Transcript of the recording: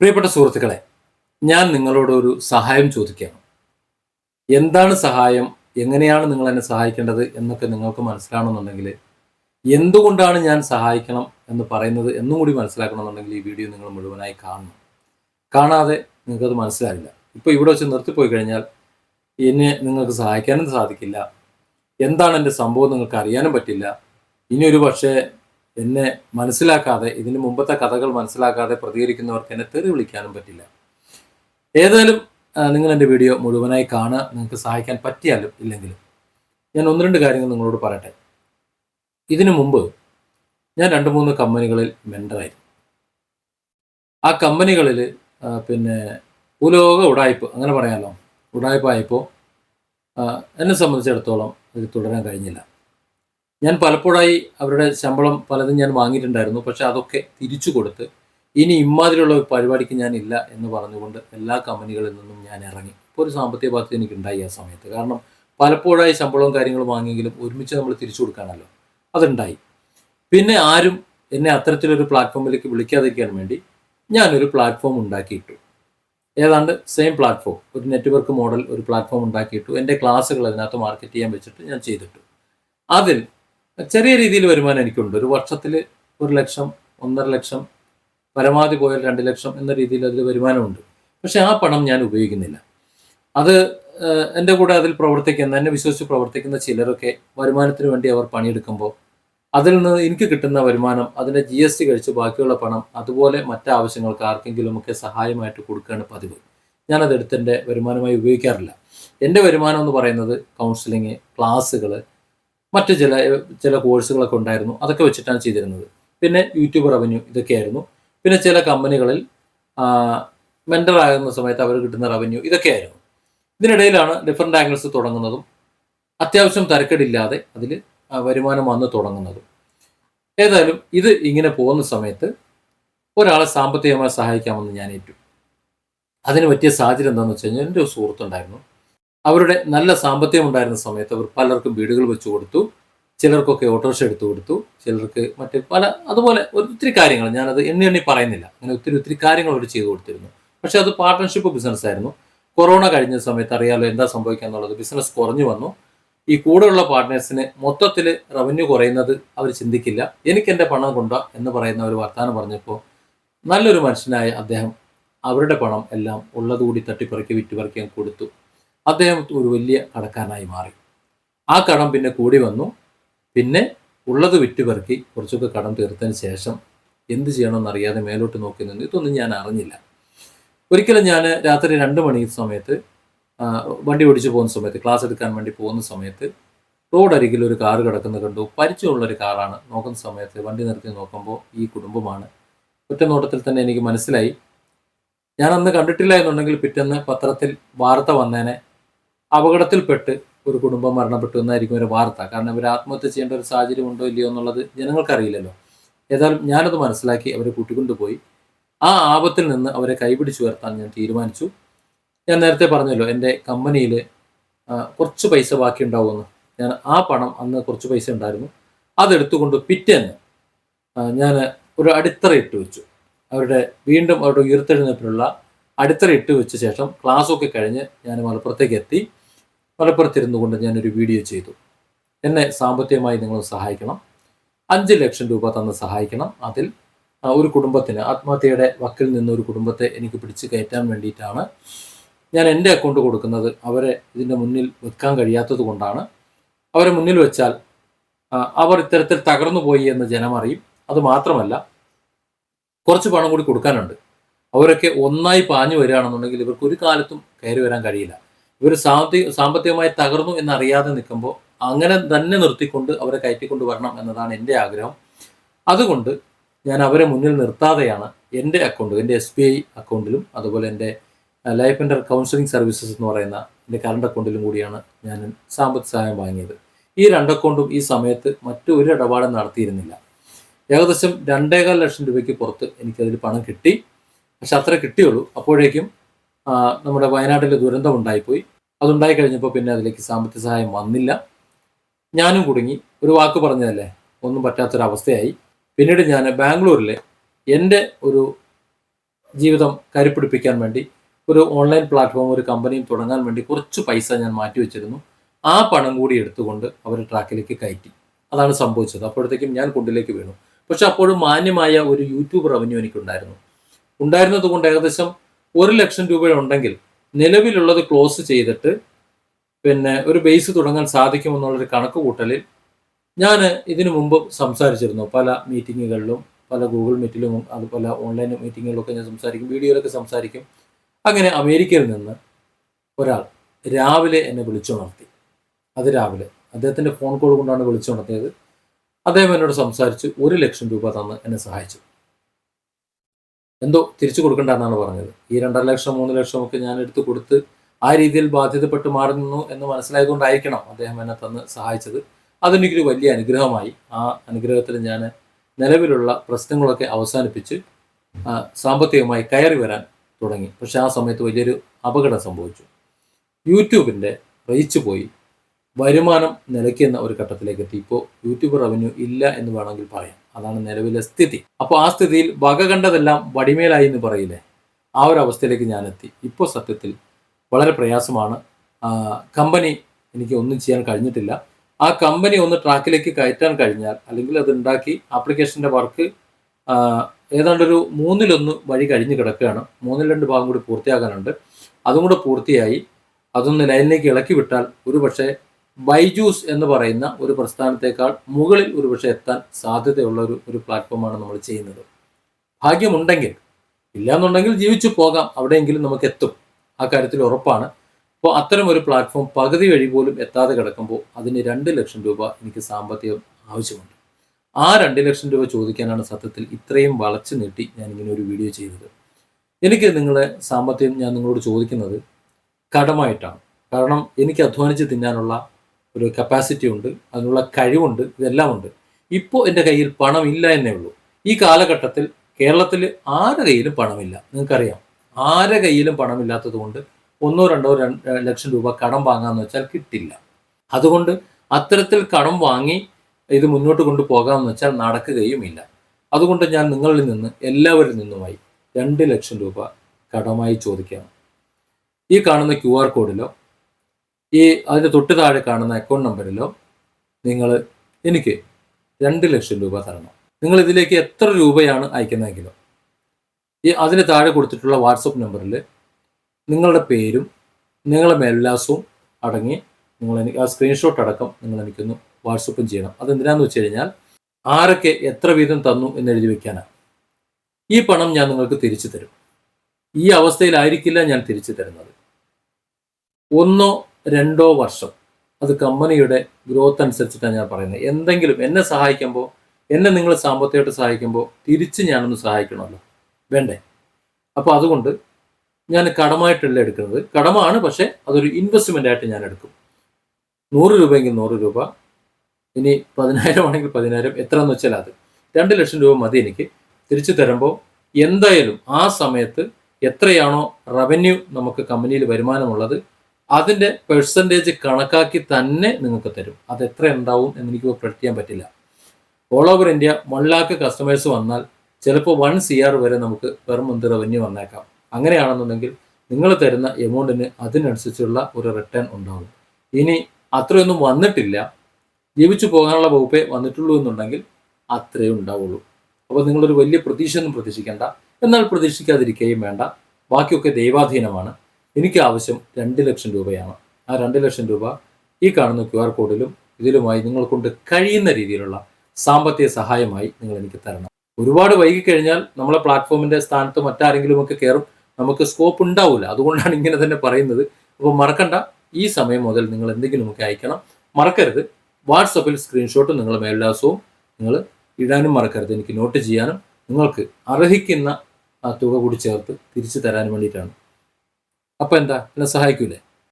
പ്രിയപ്പെട്ട സുഹൃത്തുക്കളെ ഞാൻ നിങ്ങളോട് ഒരു സഹായം ചോദിക്കുകയാണ്. എന്താണ് സഹായം? എങ്ങനെയാണ് നിങ്ങൾ എന്നെ സഹായിക്കേണ്ടത് എന്നൊക്കെ നിങ്ങൾക്ക് മനസ്സിലാണെന്നുണ്ടെങ്കിൽ എന്തുകൊണ്ടാണ് ഞാൻ സഹായിക്കണം എന്ന് പറയുന്നത് എന്നും കൂടി മനസ്സിലാക്കണമെന്നുണ്ടെങ്കിൽ ഈ വീഡിയോ നിങ്ങൾ മുഴുവനായി കാണണം. കാണാതെ നിങ്ങൾക്കത് മനസ്സിലാവില്ല. ഇപ്പോൾ ഇവിടെ വെച്ച് നിർത്തിപ്പോയി കഴിഞ്ഞാൽ എന്നെ നിങ്ങൾക്ക് സഹായിക്കാനും സാധിക്കില്ല. എന്താണ് എന്റെ സംഭവം നിങ്ങൾക്ക് അറിയാനും പറ്റില്ല. ഇനി ഒരു പക്ഷേ എന്നെ മനസ്സിലാക്കാതെ ഇതിന് മുമ്പത്തെ കഥകൾ മനസ്സിലാക്കാതെ പ്രതികരിക്കുന്നവർക്ക് എന്നെ തെറി വിളിക്കാനും പറ്റില്ല. ഏതായാലും നിങ്ങൾ എന്റെ വീഡിയോ മുഴുവനായി കാണുക. നിങ്ങൾക്ക് സഹായിക്കാൻ പറ്റിയാലും ഇല്ലെങ്കിലും. ഞാൻ ഒന്ന് രണ്ട് കാര്യങ്ങൾ നിങ്ങളോട് പറയട്ടെ. ഇതിനു മുമ്പ് ഞാൻ രണ്ട് മൂന്ന് കമ്പനികളിൽ മെൻഡറായിരുന്നു ആ കമ്പനികളിൽ പിന്നെ ഭൂലോക ഉടായ്പ് അങ്ങനെ പറയാമല്ലോ ഉടായ്പായപ്പോൾ എന്നെ സംബന്ധിച്ചിടത്തോളം ഇത് തുടരാൻ കഴിഞ്ഞില്ല. ഞാൻ പലപ്പോഴായി അവരുടെ ശമ്പളം പലതും ഞാൻ വാങ്ങിയിട്ടുണ്ടായിരുന്നു. പക്ഷെ അതൊക്കെ തിരിച്ചു കൊടുത്ത് ഇനി ഇമ്മാതിരിയുള്ള പരിപാടിക്ക് ഞാൻ ഇല്ല എന്ന് പറഞ്ഞുകൊണ്ട് എല്ലാ കമ്പനികളിൽ നിന്നും ഞാൻ ഇറങ്ങി. ഇപ്പോൾ ഒരു സാമ്പത്തിക ബാധ്യത എനിക്ക് ഉണ്ടായി ആ സമയത്ത്. കാരണം പലപ്പോഴായി ശമ്പളവും കാര്യങ്ങളും വാങ്ങിയെങ്കിലും ഒരുമിച്ച് നമ്മൾ തിരിച്ചു കൊടുക്കാനല്ലോ അതുണ്ടായി. പിന്നെ ആരും എന്നെ അത്തരത്തിലൊരു പ്ലാറ്റ്ഫോമിലേക്ക് വിളിക്കാതിരിക്കാൻ വേണ്ടി ഞാനൊരു പ്ലാറ്റ്ഫോം ഉണ്ടാക്കിയിട്ടു. ഏതാണ്ട് സെയിം പ്ലാറ്റ്ഫോം. ഒരു നെറ്റ്വർക്ക് മോഡൽ ഒരു പ്ലാറ്റ്ഫോം ഉണ്ടാക്കിയിട്ടു. എന്റെ ക്ലാസ്സുകൾ അതിനകത്ത് മാർക്കറ്റ് ചെയ്യാൻ വെച്ചിട്ട് ഞാൻ ചെയ്തിട്ടു. അതിൽ ചെറിയ രീതിയിൽ വരുമാനം എനിക്കുണ്ട്. ഒരു വർഷത്തിൽ ഒരു ലക്ഷം ഒന്നര ലക്ഷം പരമാവധി പോയാൽ രണ്ട് ലക്ഷം എന്ന രീതിയിൽ അതിൽ വരുമാനമുണ്ട്. പക്ഷെ ആ പണം ഞാൻ ഉപയോഗിക്കുന്നില്ല. അത് എന്റെ കൂടെ അതിൽ പ്രവർത്തിക്കുന്ന എന്നെ വിശ്വസിച്ച് പ്രവർത്തിക്കുന്ന ചിലരൊക്കെ വരുമാനത്തിന് വേണ്ടി അവർ പണിയെടുക്കുമ്പോൾ അതിൽ നിന്ന് എനിക്ക് കിട്ടുന്ന വരുമാനം അതിന്റെ ജി എസ് ടി കഴിച്ച് ബാക്കിയുള്ള പണം അതുപോലെ മറ്റാവശ്യങ്ങൾക്ക് ആർക്കെങ്കിലുമൊക്കെ സഹായമായിട്ട് കൊടുക്കുകയാണ് പതിവ്. ഞാനത് എടുത്ത് എന്റെ വരുമാനമായി ഉപയോഗിക്കാറില്ല. എന്റെ വരുമാനം എന്ന് പറയുന്നത് കൗൺസിലിങ് ക്ലാസ്സുകൾ മറ്റ് ചില ചില കോഴ്സുകളൊക്കെ ഉണ്ടായിരുന്നു. അതൊക്കെ വെച്ചിട്ടാണ് ചെയ്തിരുന്നത്. പിന്നെ യൂട്യൂബ് റവന്യൂ ഇതൊക്കെയായിരുന്നു. പിന്നെ ചില കമ്പനികളിൽ മെന്റർ ആകുന്ന സമയത്ത് അവർ കിട്ടുന്ന റവന്യൂ ഇതൊക്കെയായിരുന്നു. ഇതിനിടയിലാണ് ഡിഫറെന്റ് ആംഗിൾസ് തുടങ്ങുന്നതും അത്യാവശ്യം തരക്കേടില്ലാതെ അതിൽ വരുമാനം വന്ന് തുടങ്ങുന്നതും. ഏതായാലും ഇത് ഇങ്ങനെ പോകുന്ന സമയത്ത് ഒരാളെ സാമ്പത്തികമായി സഹായിക്കാമെന്ന് ഞാൻ ഏറ്റു. അതിന് പറ്റിയ സാഹചര്യം എന്താണെന്ന് വെച്ച് കഴിഞ്ഞാൽ എന്റെ ഒരു സുഹൃത്തുണ്ടായിരുന്നു. അവരുടെ നല്ല സാമ്പത്തികം ഉണ്ടായിരുന്ന സമയത്ത് അവർ പലർക്കും വീടുകൾ വെച്ചു കൊടുത്തു. ചിലർക്കൊക്കെ ഓട്ടോറിക്ഷ എടുത്തു കൊടുത്തു. ചിലർക്ക് മറ്റ് പല അതുപോലെ ഒത്തിരി കാര്യങ്ങൾ. ഞാനത് എണ്ണി എണ്ണി പറയുന്നില്ല. അങ്ങനെ ഒത്തിരി ഒത്തിരി കാര്യങ്ങൾ അവർ ചെയ്തു കൊടുത്തിരുന്നു. പക്ഷെ അത് പാർട്ട്ണർഷിപ്പ് ബിസിനസ് ആയിരുന്നു. കൊറോണ കഴിഞ്ഞ സമയത്ത് അറിയാലോ എന്താ സംഭവിക്കുക എന്നുള്ളത് ബിസിനസ് കുറഞ്ഞു വന്നു. ഈ കൂടെയുള്ള പാർട്ട്നേഴ്സിന് മൊത്തത്തിൽ റവന്യൂ കുറയുന്നത് അവർ ചിന്തിക്കില്ല. എനിക്ക് എന്റെ പണം കൊണ്ട എന്ന് പറയുന്ന ഒരു വർത്തമാനം പറഞ്ഞപ്പോൾ നല്ലൊരു മനുഷ്യനായ അദ്ദേഹം അവരുടെ പണം എല്ലാം ഉള്ളതുകൂടി തട്ടിപ്പറിക്കി വിറ്റുപറിക്കി അങ്ങ് കൊടുത്തു. അദ്ദേഹം ഒരു വലിയ കടക്കാരനായി മാറി. ആ കടം പിന്നെ കൂടി വന്നു. പിന്നെ ഉള്ളത് വിറ്റുപെറുക്കി കുറച്ചൊക്കെ കടം തീർത്തതിന് ശേഷം എന്ത് ചെയ്യണമെന്ന് അറിയാതെ മേലോട്ട് നോക്കി നിന്ന് ഇതൊന്നും ഞാൻ അറിഞ്ഞില്ല. ഒരിക്കലും ഞാൻ രാത്രി രണ്ട് മണി സമയത്ത് വണ്ടി ഓടിച്ചു പോകുന്ന സമയത്ത് ക്ലാസ് എടുക്കാൻ വേണ്ടി പോകുന്ന സമയത്ത് റോഡ് അരികിൽ ഒരു കാറ് കിടക്കുന്ന കണ്ടു. പരിചയമുള്ളൊരു കാറാണ്. നോക്കുന്ന സമയത്ത് വണ്ടി നിർത്തി നോക്കുമ്പോൾ ഈ കുടുംബമാണ്. ഒറ്റ നോട്ടത്തിൽ തന്നെ എനിക്ക് മനസ്സിലായി. ഞാൻ അന്ന് കണ്ടിട്ടില്ല എന്നുണ്ടെങ്കിൽ പിറ്റേന്ന് പത്രത്തിൽ വാർത്ത വന്നേനെ. അപകടത്തിൽപ്പെട്ട് ഒരു കുടുംബം മരണപ്പെട്ടു എന്നായിരിക്കും ഒരു വാർത്ത. കാരണം ഇവർ ആത്മഹത്യ ചെയ്യേണ്ട ഒരു സാഹചര്യം ഉണ്ടോ ഇല്ലയോ എന്നുള്ളത് ജനങ്ങൾക്കറിയില്ലല്ലോ. ഏതായാലും ഞാനത് മനസ്സിലാക്കി അവരെ കൂട്ടിക്കൊണ്ടുപോയി. ആ ആപത്തിൽ നിന്ന് അവരെ കൈപിടിച്ചു ഉയർത്താൻ ഞാൻ തീരുമാനിച്ചു. ഞാൻ നേരത്തെ പറഞ്ഞല്ലോ എന്റെ കമ്പനിയിൽ കുറച്ച് പൈസ ബാക്കി ഉണ്ടാവുമെന്ന് ഞാൻ ആ പണം അന്ന് കുറച്ച് പൈസ ഉണ്ടായിരുന്നു. അതെടുത്തുകൊണ്ട് പിറ്റേന്ന് ഞാൻ ഒരു അടിത്തറ ഇട്ട് വെച്ചു. അവരുടെ വീണ്ടും അവരുടെ ഉയർത്തെഴുന്നേപ്പിനുള്ള അടിത്തറ ഇട്ട് വെച്ച ശേഷം ക്ലാസ്സൊക്കെ കഴിഞ്ഞ് ഞാൻ മലപ്പുറത്തേക്ക് എത്തി. മലപ്പുറത്തിരുന്നു കൊണ്ട് ഞാനൊരു വീഡിയോ ചെയ്തു. എന്നെ സാമ്പത്തികമായി നിങ്ങൾ സഹായിക്കണം. അഞ്ച് ലക്ഷം രൂപ തന്ന് സഹായിക്കണം. അതിൽ ഒരു കുടുംബത്തിന് ആത്മഹത്യയുടെ വക്കിൽ നിന്ന് ഒരു കുടുംബത്തെ എനിക്ക് പിടിച്ച് കയറ്റാൻ വേണ്ടിയിട്ടാണ് ഞാൻ എന്റെ അക്കൗണ്ട് കൊടുക്കുന്നത്. അവരെ ഇതിന്റെ മുന്നിൽ വെക്കാൻ കഴിയാത്തത് കൊണ്ടാണ്. അവരെ മുന്നിൽ വെച്ചാൽ അവർ ഇത്തരത്തിൽ തകർന്നു പോയി എന്ന് ജനം അറിയും. അത് മാത്രമല്ല കുറച്ച് പണം കൂടി കൊടുക്കാനുണ്ട്. അവരൊക്കെ ഒന്നായി പാഞ്ഞു വരികയാണെന്നുണ്ടെങ്കിൽ ഇവർക്ക് ഒരു കാലത്തും കയറി വരാൻ കഴിയില്ല. ഇവർ സാമ്പത്തിക സാമ്പത്തികമായി തകർന്നു എന്നറിയാതെ നിൽക്കുമ്പോൾ അങ്ങനെ തന്നെ നിർത്തിക്കൊണ്ട് അവരെ കയറ്റിക്കൊണ്ട് വരണം എന്നതാണ് എന്റെ ആഗ്രഹം. അതുകൊണ്ട് ഞാൻ അവരെ മുന്നിൽ നിർത്താതെയാണ് എന്റെ അക്കൗണ്ട് എന്റെ എസ് ബി ഐ അക്കൗണ്ടിലും അതുപോലെ എന്റെ ലൈഫ് ആൻഡ് കൗൺസിലിംഗ് സർവീസസ് എന്ന് പറയുന്ന എന്റെ കറണ്ട് അക്കൗണ്ടിലും കൂടിയാണ് ഞാൻ സാമ്പത്തിക സഹായം വാങ്ങിയത്. ഈ രണ്ട് അക്കൗണ്ടും ഈ സമയത്ത് മറ്റൊരു ഇടപാടും നടത്തിയിരുന്നില്ല. ഏകദേശം രണ്ടേകാൽ ലക്ഷം രൂപയ്ക്ക് പുറത്ത് എനിക്കതിൽ പണം കിട്ടി. പക്ഷെ അത്ര കിട്ടിയുള്ളൂ. അപ്പോഴേക്കും നമ്മുടെ വയനാട്ടിൽ ദുരന്തം ഉണ്ടായിപ്പോയി അതുണ്ടായി കഴിഞ്ഞപ്പോൾ പിന്നെ അതിലേക്ക് സാമ്പത്തിക സഹായം വന്നില്ല. ഞാനും കുടുങ്ങി. ഒരു വാക്ക് പറഞ്ഞതല്ലേ? ഒന്നും പറ്റാത്തൊരവസ്ഥയായി. പിന്നീട് ഞാൻ ബാംഗ്ലൂരിലെ എന്റെ ഒരു ജീവിതം കരുപ്പിടിപ്പിക്കാൻ വേണ്ടി ഒരു ഓൺലൈൻ പ്ലാറ്റ്ഫോം ഒരു കമ്പനിയും തുടങ്ങാൻ വേണ്ടി കുറച്ച് പൈസ ഞാൻ മാറ്റി വെച്ചിരുന്നു. ആ പണം കൂടി എടുത്തുകൊണ്ട് അവർ ട്രാക്കിലേക്ക് കയറ്റി. അതാണ് സംഭവിച്ചത്. അപ്പോഴത്തേക്കും ഞാൻ കുണ്ടിലേക്ക് വീണു. പക്ഷെ അപ്പോഴും മാന്യമായ ഒരു യൂട്യൂബ് റവന്യൂ എനിക്കുണ്ടായിരുന്നു. ഉണ്ടായിരുന്നത് കൊണ്ട് ഏകദേശം ഒരു ലക്ഷം രൂപ ഉണ്ടെങ്കിൽ നിലവിലുള്ളത് ക്ലോസ് ചെയ്തിട്ട് പിന്നെ ഒരു ബേസ് തുടങ്ങാൻ സാധിക്കുമെന്നുള്ളൊരു കണക്ക് കൂട്ടലിൽ ഞാൻ ഇതിനു മുമ്പ് സംസാരിച്ചിരുന്നു. പല മീറ്റിങ്ങുകളിലും പല ഗൂഗിൾ മീറ്റിലും അതുപോലെ ഓൺലൈൻ മീറ്റിങ്ങുകളിലൊക്കെ ഞാൻ സംസാരിക്കും വീഡിയോയിലൊക്കെ സംസാരിക്കും. അങ്ങനെ അമേരിക്കയിൽ നിന്ന് ഒരാൾ രാവിലെ എന്നെ വിളിച്ചുണർത്തി അത് രാവിലെ. അദ്ദേഹത്തിന്റെ ഫോൺ കോൾ കൊണ്ടാണ് വിളിച്ചുണർത്തിയത് അദ്ദേഹം എന്നോട് സംസാരിച്ച് ഒരു ലക്ഷം രൂപ തന്ന് എന്നെ സഹായിച്ചു. എന്തോ തിരിച്ചു കൊടുക്കണ്ട എന്നാണ് പറഞ്ഞത്. ഈ രണ്ടര ലക്ഷം മൂന്ന് ലക്ഷം ഒക്കെ ഞാൻ എടുത്തു കൊടുത്ത് ആ രീതിയിൽ ബാധ്യതപ്പെട്ട് മാറുന്നു എന്ന് മനസ്സിലായതുകൊണ്ടായിരിക്കണം അദ്ദേഹം എന്നെ തന്ന് സഹായിച്ചത്. അതെനിക്കൊരു വലിയ അനുഗ്രഹമായി. ആ അനുഗ്രഹത്തിൽ ഞാൻ നിലവിലുള്ള പ്രശ്നങ്ങളൊക്കെ അവസാനിപ്പിച്ച് സാമ്പത്തികമായി കയറി വരാൻ തുടങ്ങി. പക്ഷെ ആ സമയത്ത് വലിയൊരു അപകടം സംഭവിച്ചു. യൂട്യൂബിന്റെ റീച്ച് പോയി. വരുമാനം നിലയ്ക്കുന്ന ഒരു ഘട്ടത്തിലേക്ക് എത്തി. ഇപ്പോൾ യൂട്യൂബ് റവന്യൂ ഇല്ല എന്ന് വേണമെങ്കിൽ പറയാം. അതാണ് നിലവിലെ സ്ഥിതി. അപ്പോൾ ആ സ്ഥിതിയിൽ വക കണ്ടതെല്ലാം വടിമേലായി എന്ന് പറയില്ലേ? ആ ഒരു അവസ്ഥയിലേക്ക് ഞാൻ എത്തി. ഇപ്പോൾ സത്യത്തിൽ വളരെ പ്രയാസമാണ്. കമ്പനി എനിക്ക് ഒന്നും ചെയ്യാൻ കഴിഞ്ഞിട്ടില്ല. ആ കമ്പനി ഒന്ന് ട്രാക്കിലേക്ക് കയറ്റാൻ കഴിഞ്ഞാൽ അല്ലെങ്കിൽ അത് ഉണ്ടാക്കി ആപ്ലിക്കേഷന്റെ വർക്ക് ഏതാണ്ടൊരു മൂന്നിലൊന്ന് വഴി കഴിഞ്ഞ് കിടക്കുകയാണ്. മൂന്നിൽ രണ്ട് ഭാഗം കൂടി പൂർത്തിയാകാനുണ്ട്. അതും കൂടെ പൂർത്തിയായി. അതൊന്ന് ലൈനിലേക്ക് ഇളക്കി വിട്ടാൽ ഒരു പക്ഷേ ബൈജൂസ് എന്ന് പറയുന്ന ഒരു പ്രസ്ഥാനത്തേക്കാൾ മുകളിൽ ഒരുപക്ഷെ എത്താൻ സാധ്യതയുള്ള ഒരു ഒരു പ്ലാറ്റ്ഫോമാണ് നമ്മൾ ചെയ്യുന്നത്. ഭാഗ്യമുണ്ടെങ്കിൽ ഇല്ലാന്നുണ്ടെങ്കിൽ ജീവിച്ചു പോകാം. അവിടെയെങ്കിലും നമുക്ക് എത്തും. ആ കാര്യത്തിൽ ഉറപ്പാണ്. അപ്പോൾ അത്തരം ഒരു പ്ലാറ്റ്ഫോം പകുതി വഴി പോലും എത്താതെ കിടക്കുമ്പോൾ അതിന് രണ്ട് ലക്ഷം രൂപ എനിക്ക് സാമ്പത്തികം ആവശ്യമുണ്ട്. ആ രണ്ട് ലക്ഷം രൂപ ചോദിക്കാനാണ് സത്യത്തിൽ ഇത്രയും വളച്ചു നീട്ടി ഞാൻ ഇങ്ങനെ ഒരു വീഡിയോ ചെയ്തത്. എനിക്ക് നിങ്ങളെ സാമ്പത്തികം ഞാൻ നിങ്ങളോട് ചോദിക്കുന്നത് കടമായിട്ടാണ്. കാരണം എനിക്ക് അധ്വാനിച്ച് തിന്നാനുള്ള ഒരു കപ്പാസിറ്റി ഉണ്ട് അതിനുള്ള കഴിവുണ്ട് ഇതെല്ലാം ഉണ്ട് ഇപ്പോൾ എന്റെ കയ്യിൽ പണം ഇല്ല എന്നേ ഉള്ളൂ. ഈ കാലഘട്ടത്തിൽ കേരളത്തിൽ ആരുടെ കയ്യിലും പണമില്ല? നിങ്ങൾക്കറിയാം. ആരുടെ കയ്യിലും പണമില്ലാത്തത് കൊണ്ട് ഒന്നോ രണ്ടോ ലക്ഷം രൂപ കടം വാങ്ങാന്ന് വെച്ചാൽ കിട്ടില്ല. അതുകൊണ്ട് അത്തരത്തിൽ കടം വാങ്ങി ഇത് മുന്നോട്ട് കൊണ്ടുപോകാമെന്ന് വെച്ചാൽ നടക്കുകയുമില്ല. അതുകൊണ്ട് ഞാൻ നിങ്ങളിൽ നിന്ന് എല്ലാവരിൽ നിന്നുമായി രണ്ട് ലക്ഷം രൂപ കടമായി ചോദിക്കാം. ഈ കാണുന്ന ക്യു ആർ കോഡിലോ ഈ അതിന്റെ തൊട്ട് താഴെ കാണുന്ന അക്കൗണ്ട് നമ്പറിലോ നിങ്ങൾ എനിക്ക് രണ്ട് ലക്ഷം രൂപ തരണം. നിങ്ങൾ ഇതിലേക്ക് എത്ര രൂപയാണ് അയക്കുന്നതെങ്കിലും. ഈ അതിന് താഴെ കൊടുത്തിട്ടുള്ള വാട്സപ്പ് നമ്പറിൽ നിങ്ങളുടെ പേരും നിങ്ങളുടെ മേൽവിലാസവും അടങ്ങി നിങ്ങൾ എനിക്ക് ആ സ്ക്രീൻഷോട്ട് അടക്കം നിങ്ങൾ എനിക്കൊന്ന് വാട്സപ്പും ചെയ്യണം. അതെന്തിനാന്ന് വെച്ച് കഴിഞ്ഞാൽ ആരൊക്കെ എത്ര വീതം തന്നു എന്ന് എഴുതി വെക്കാനാണ്. ഈ പണം ഞാൻ നിങ്ങൾക്ക് തിരിച്ചു തരും. ഈ അവസ്ഥയിലായിരിക്കില്ല ഞാൻ തിരിച്ചു തരുന്നത്. ഒന്നോ രണ്ടോ വർഷം. അത് കമ്പനിയുടെ ഗ്രോത്ത് അനുസരിച്ചിട്ടാണ് ഞാൻ പറയുന്നത്. എന്തെങ്കിലും എന്നെ സഹായിക്കുമ്പോൾ എന്നെ നിങ്ങൾ സാമ്പത്തികമായിട്ട് സഹായിക്കുമ്പോൾ തിരിച്ച് ഞാനൊന്ന് സഹായിക്കണമല്ലോ. വേണ്ടേ? അപ്പോൾ അതുകൊണ്ട് ഞാൻ കടമായിട്ടല്ല എടുക്കുന്നത്. കടമാണ് പക്ഷേ അതൊരു ഇൻവെസ്റ്റ്മെന്റ് ആയിട്ട് ഞാൻ എടുക്കും. നൂറ് രൂപയെങ്കിൽ നൂറ് രൂപ ഇനി പതിനായിരം ആണെങ്കിൽ പതിനായിരം എത്ര എന്ന് വെച്ചാൽ അത്. രണ്ട് ലക്ഷം രൂപ മതി എനിക്ക്. തിരിച്ചു തരുമ്പോൾ എന്തായാലും ആ സമയത്ത് എത്രയാണോ റവന്യൂ നമുക്ക് കമ്പനിയിൽ വരുമാനമുള്ളത് അതിന്റെ പെർസെന്റേജ് കണക്കാക്കി തന്നെ നിങ്ങൾക്ക് തരും. അത് എത്ര ഉണ്ടാവും എന്ന് എനിക്ക് പ്രൊഡിക്റ്റ് ചെയ്യാൻ പറ്റില്ല. All over India one lakh customers വന്നാൽ ചിലപ്പോൾ വൺ സി ആർ വരെ നമുക്ക് പെർ മന്ത് റവന്യൂ വന്നേക്കാം. അങ്ങനെയാണെന്നുണ്ടെങ്കിൽ നിങ്ങൾ തരുന്ന എമൗണ്ടിന് അതിനനുസരിച്ചുള്ള ഒരു റിട്ടേൺ ഉണ്ടാവും. ഇനി അത്രയൊന്നും വന്നിട്ടില്ല. ജീവിച്ചു പോകാനുള്ള വകുപ്പേ വന്നിട്ടുള്ളൂ എന്നുണ്ടെങ്കിൽ അത്രയേ ഉണ്ടാവുള്ളൂ. അപ്പോൾ നിങ്ങളൊരു വലിയ പ്രതീക്ഷയൊന്നും പ്രതീക്ഷിക്കേണ്ട. എന്നാൽ പ്രതീക്ഷിക്കാതിരിക്കുകയും വേണ്ട. ബാക്കിയൊക്കെ ദൈവാധീനമാണ്. എനിക്ക് ആവശ്യം രണ്ട് ലക്ഷം രൂപയാണ്. ആ രണ്ട് ലക്ഷം രൂപ ഈ കാണുന്ന ക്യു ആർ കോഡിലും ഇതിലുമായി നിങ്ങൾ കൊണ്ട് കഴിയുന്ന രീതിയിലുള്ള സാമ്പത്തിക സഹായമായി നിങ്ങൾ എനിക്ക് തരണം. ഒരുപാട് വൈകി കഴിഞ്ഞാൽ നമ്മളെ പ്ലാറ്റ്ഫോമിന്റെ സ്ഥാനത്ത് മറ്റാരെങ്കിലും ഒക്കെ കയറും. നമുക്ക് സ്കോപ്പ് ഉണ്ടാവില്ല അതുകൊണ്ടാണ് ഇങ്ങനെ തന്നെ പറയുന്നത്. അപ്പോൾ മറക്കണ്ട. ഈ സമയം മുതൽ നിങ്ങൾ എന്തെങ്കിലുമൊക്കെ അയക്കണം. മറക്കരുത്. വാട്സപ്പിൽ സ്ക്രീൻഷോട്ട് നിങ്ങൾ മേൽവിലാസവും നിങ്ങൾ ഇടാനും മറക്കരുത്. എനിക്ക് നോട്ട് ചെയ്യാനും. നിങ്ങൾക്ക് അർഹിക്കുന്ന ആ തുക കൂടി ചേർത്ത് തിരിച്ചു തരാൻ വേണ്ടിയിട്ടാണ്. അപ്പോൾ എന്താ? എന്നെ സഹായിക്കൂലേ?